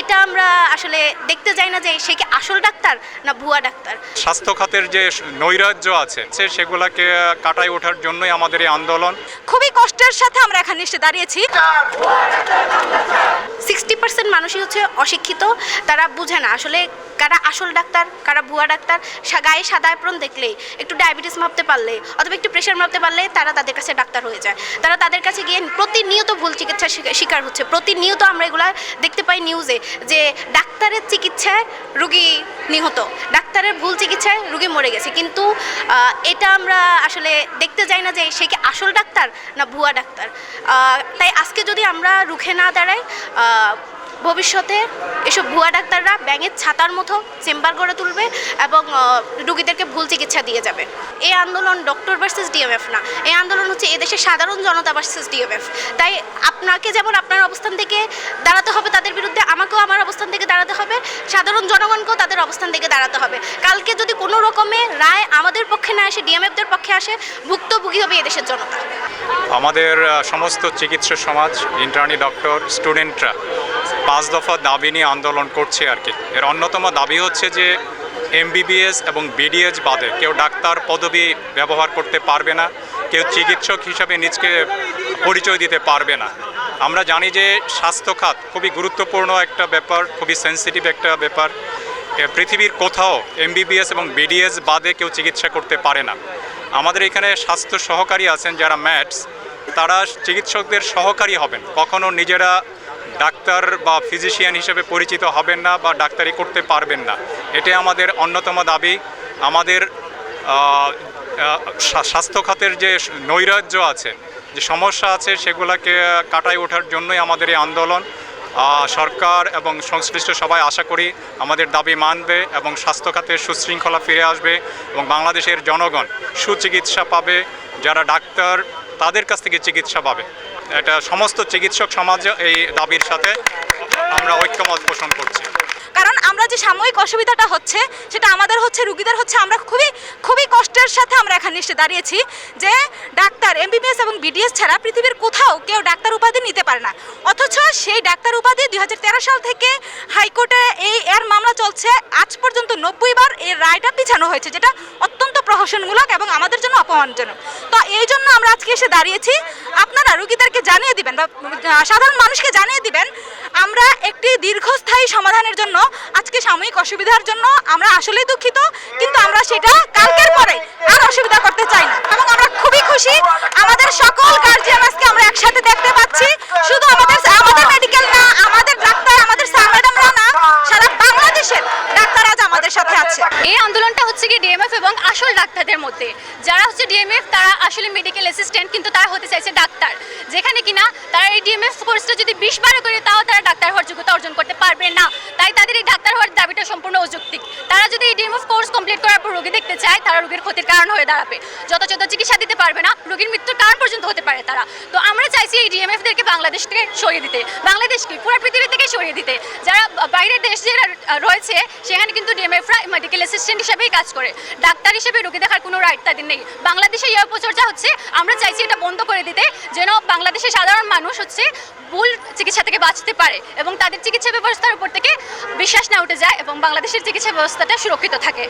এটা আমরা আসলে দেখতে যাই না যে সে কি আসল ডাক্তার না ভুয়া ডাক্তার? স্বাস্থ্য খাতের যে নৈরাজ্য আছে সেগুলোকে কাটায় ওঠার জন্যই আমাদের এই আন্দোলন। খুবই কষ্টের সাথে আমরা এখানে এসে দাঁড়িয়েছি। সিক্সটি পার্সেন্ট মানুষই হচ্ছে অশিক্ষিত, তারা বুঝে না আসলে কারা আসল ডাক্তার, কারা ভুয়া ডাক্তার। গায়ে সাদা অ্যাপ্রন দেখলেই, একটু ডায়াবেটিস মাপতে পারলে অথবা একটু প্রেশার মাপতে পারলে তারা তাদের কাছে ডাক্তার হয়ে যায়। তারা তাদের কাছে গিয়ে প্রতিনিয়ত ভুল চিকিৎসার শিকার হচ্ছে। প্রতিনিয়ত আমরা এগুলা দেখতে পাই নিউজে যে ডাক্তারের চিকিৎসায় রুগী নিহত, ডাক্তারের ভুল চিকিৎসায় রুগী মরে গেছে। কিন্তু এটা আমরা আসলে দেখতে যাই না যে সে কি আসল ডাক্তার না ভুয়া ডাক্তার। তাই আজকে যদি আমরা রুখে না দাঁড়াই ভবিষ্যতে এসব ভুয়া ডাক্তাররা ব্যাঙের ছাতার মতো চেম্বার গড়ে তুলবে এবং রুগীদেরকে ভুল চিকিৎসা দিয়ে যাবে। এই আন্দোলন ডক্টর ভার্সেস ডিএমএফ না। এই আন্দোলন হচ্ছে এদেশের সাধারণ জনতা ভার্সেস ডিএমএফ তাই আপনাকে যেমন আপনার অবস্থান থেকে দাঁড়াতে হবে তাদের বিরুদ্ধে, আমাকেও আমার অবস্থান থেকে দাঁড়াতে হবে। সাধারণ জনগণকেও তাদের অবস্থান থেকে দাঁড়াতে হবে। কালকে যদি কোনো রকমে রায় আমাদের পক্ষে না আসে ডিএমএফদের পক্ষে আসে, ভুক্তভোগী হবে এদেশের জনতা। আমাদের সমস্ত চিকিৎসা সমাজ, ইন্টার্নি ডক্টর, স্টুডেন্টরা পাঁচ দফা দাবি নিয়ে আন্দোলন করছে আর কি। এর অন্যতম দাবি হচ্ছে যে এমবিবিএস এবং বিডিএস বাদে কেউ ডাক্তার পদবি ব্যবহার করতে পারবে না, কেউ চিকিৎসক হিসাবে নিজকে পরিচয় দিতে পারবে না। আমরা জানি যে স্বাস্থ্য খাত খুবই গুরুত্বপূর্ণ একটা ব্যাপার, খুবই সেন্সিটিভ একটা ব্যাপার। পৃথিবীর কোথাও এমবিবিএস এবং বিডিএস বাদে কেউ চিকিৎসা করতে পারে না। আমাদের এখানে স্বাস্থ্য সহকারী আছেন যারা ম্যাটস, তারা চিকিৎসকদের সহকারী হবেন। কখনো নিজেরা ডাক্তার বা ফিজিশিয়ান হিসেবে পরিচিত হবেন না বা ডাক্তারি করতে পারবেন না। এটাই আমাদের অন্যতম দাবি। আমাদের স্বাস্থ্য খাতের যে নৈরাজ্য আছে, যে সমস্যা আছে সেগুলোকে কাটায় ওঠার জন্যই আমাদের এই আন্দোলন। সরকার এবং সংশ্লিষ্ট সবাই আশা করি আমাদের দাবি মানবে এবং স্বাস্থ্য খাতের সুশৃঙ্খলা ফিরে আসবে এবং বাংলাদেশের জনগণ সুচিকিৎসা পাবে। যারা ডাক্তার, তাদের কাছ থেকে চিকিৎসা পাবে। এটা সমস্ত চিকিৎসক সমাজ এই দাবির সাথে আমরা ঐক্যমত পোষণ করছি। কারণ আমরা যে সাময়িক অসুবিধাটা হচ্ছে, সেটা আমাদের হচ্ছে, রুগীদের হচ্ছে, আমরা খুবই খুবই কষ্টের সাথে আমরা এখানে এসে দাঁড়িয়েছি যে ডাক্তার এমবিবিএস এবং বিডিএস ছাড়া পৃথিবীর কোথাও কেউ ডাক্তার উপাধি নিতে পারে না। অথচ সেই ডাক্তার উপাধি দুই হাজার তেরো সাল থেকে হাইকোর্টে এই এর মামলা চলছে। আজ পর্যন্ত নব্বই বার এর রায়টা পিছানো হয়েছে, যেটা প্রহসনমূলক এবং আমাদের জন্য অপমানজনক। তো এই জন্য আমরা আজকে এসে দাঁড়িয়েছি। আপনারা রুগীদেরকে জানিয়ে দিবেন বা সাধারণ মানুষকে জানিয়ে দিবেন, আমরা একটি দীর্ঘস্থায়ী সমাধানের জন্য, আজকে সাময়িক অসুবিধার জন্য আমরা আসলেই দুঃখিত, কিন্তু আমরা সেটা কালকের পরে আর অসুবিধা করতে চাই না। এবং আমরা খুবই খুশি, আমাদের সকল গার্জিয়ান আজকে আমরা একসাথে দেখতে পাচ্ছি। শুধু আমাদের আমাদের মেডিকেল না, আমাদের ডাক্তার, আমাদের স্যার ম্যাডামরা না সারা বাংলাদেশের ডাক্তার আজ আমাদের সাথে আছে। এই আন্দোলনটা হচ্ছে কি ডিএমএফ এবং ডাক্তারদের মধ্যে। যারা হচ্ছে ডিএমএফ তারা আসলে মেডিকেল অ্যাসিস্ট্যান্ট কিন্তু তারা হতে চাইছে ডাক্তার। যেখানে কিনা তারা এই ডিএমএফ কোর্সটা যদি বিশ বারো করে তাও তারা ডাক্তার হওয়ার যোগ্যতা অর্জন করতে পারবে না। তাই তাদের এই ডাক্তার হওয়ার দাবিটা সম্পূর্ণ অযৌক্তিক। তারা এই ডিএমএফ কোর্স কমপ্লিট করার পর রোগী দেখতে চায়, তারা রোগীর ক্ষতির কারণ হয়ে দাঁড়াবে। যথাযথ চিকিৎসা দিতে পারবে না, রোগীর মৃত্যুর কারণ পর্যন্ত হতে পারে তারা। তো আমরা চাইছি এই ডিএমএফদেরকে বাংলাদেশ থেকে সরিয়ে দিতে। বাংলাদেশকে, পুরো পৃথিবী থেকে সরিয়ে দিতে। যারা বাইরের দেশ যারা রয়েছে, সেখানে কিন্তু ডিএমএফরা মেডিকেল অ্যাসিস্ট্যান্ট হিসেবেই কাজ করে। ডাক্তার হিসেবে রোগী দেখার কোনো রাইট তাদের নেই। বাংলাদেশে এই অপচর্চা হচ্ছে, আমরা চাইছি এটা বন্ধ করে দিতে, যেন বাংলাদেশের সাধারণ মানুষ হচ্ছে ভুল চিকিৎসা থেকে বাঁচতে পারে এবং তাদের চিকিৎসা ব্যবস্থার উপর থেকে বিশ্বাস না উঠে যায় এবং বাংলাদেশের চিকিৎসা ব্যবস্থাটা সুরক্ষিত থাকে।